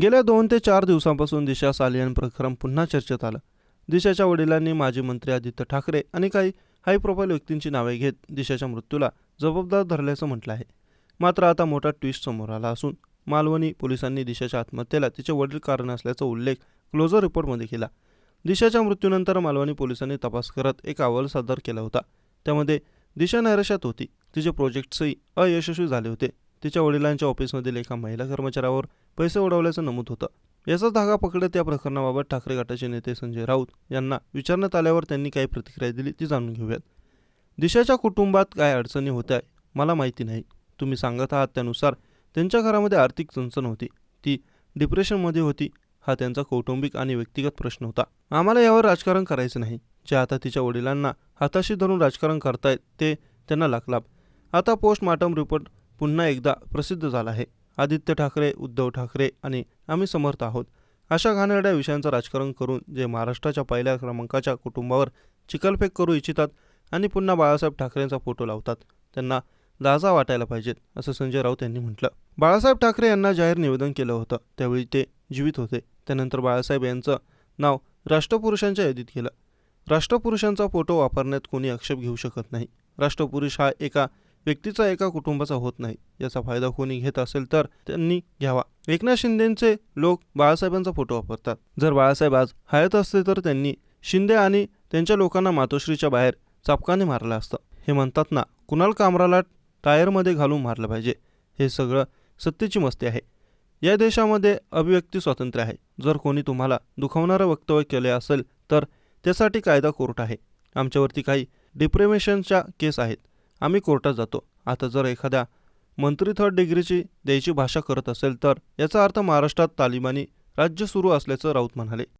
गेल्या दोन ते चार दिवसांपासून दिशा सालियन प्रकरण पुन्हा चर्चेत आलं. दिशाच्या वडिलांनी माजी मंत्री आदित्य ठाकरे आणि काही हाय प्रोफाईल व्यक्तींची नावे घेत दिशाच्या मृत्यूला जबाबदार धरल्याचं म्हटलं आहे. मात्र आता मोठा ट्विस्ट समोर आला असून मालवणी पोलिसांनी दिशाच्या आत्महत्येला तिचे वडील कारण असल्याचा उल्लेख क्लोजर रिपोर्टमध्ये केला. दिशाच्या मृत्यूनंतर मालवणी पोलिसांनी तपास करत एक अहवाल सादर केला होता. त्यामध्ये दिशा नैराश्यात होती. तिचे प्रोजेक्ट्सही अयशस्वी झाले होते. तिच्या वडिलांच्या ऑफिसमधील एका महिला कर्मचाऱ्यावर पैसे उडवल्याचं नमूद होतं. याचा धागा पकडत या प्रकरणाबाबत ठाकरे गटाचे नेते संजय राऊत यांना विचारण्यात आल्यावर त्यांनी काही प्रतिक्रिया दिली ती जाणून घेऊयात. दिशाच्या कुटुंबात काय अडचणी होत्या मला माहिती नाही. तुम्ही सांगत आहात त्यानुसार त्यांच्या घरामध्ये आर्थिक चणचण होती. ती डिप्रेशनमध्ये होती. हा त्यांचा कौटुंबिक आणि व्यक्तिगत प्रश्न होता. आम्हाला यावर राजकारण करायचं नाही. जे आता तिच्या वडिलांना हाताशी धरून राजकारण करतायत ते त्यांना लागलाभ आता पोस्टमार्टम रिपोर्ट पुन्हा एकदा प्रसिद्ध झाला आहे. आदित्य ठाकरे उद्धव ठाकरे आणि आम्ही समर्थ आहोत. अशा घाणेरड्या विषयांचं राजकारण करून जे महाराष्ट्राच्या पहिल्या क्रमांकाच्या कुटुंबावर चिखलफेक करू इच्छितात आणि पुन्हा बाळासाहेब ठाकरेंचा फोटो लावतात त्यांना लाजा वाटायला पाहिजेत असं संजय राऊत यांनी म्हटलं. बाळासाहेब ठाकरे यांना जाहीर निवेदन केलं होतं. त्यावेळी ते जीवित होते. त्यानंतर बाळासाहेब यांचं नाव राष्ट्रपुरुषांच्या यादीत केलं राष्ट्रपुरुषांचा फोटो वापरण्यात कोणी आक्षेप घेऊ शकत नाही. राष्ट्रपुरुष हा एका व्यक्तीचा एका कुटुंबाचा होत नाही याचा फायदा कोणी घेत असेल तर त्यांनी घ्यावा. एकनाथ शिंदेचे लोक बाळासाहेबांचा फोटो वापरतात. जर बाळासाहेब आज हयात असते तर त्यांनी शिंदे आणि त्यांच्या लोकांना मातोश्रीच्या बाहेर चापकाने मारलं असतं. हे म्हणतात ना कुणाल कामराला टायरमध्ये घालून मारलं पाहिजे. हे सगळं सत्तेची मस्ती आहे. या देशामध्ये अभिव्यक्ती स्वातंत्र्य आहे. जर कोणी तुम्हाला दुखावणारं वक्तव्य केले असेल तर त्यासाठी कायदा कोर्ट आहे. आमच्यावरती काही डिप्रेमेशनच्या केस आहेत. आम्ही कोर्टात जातो. आता जर एखाद्या मंत्री थर्ड डिग्रीची द्यायची भाषा करत असेल तर याचा अर्थ महाराष्ट्रात तालिबानी राज्य सुरू असल्याचं राऊत म्हणाले.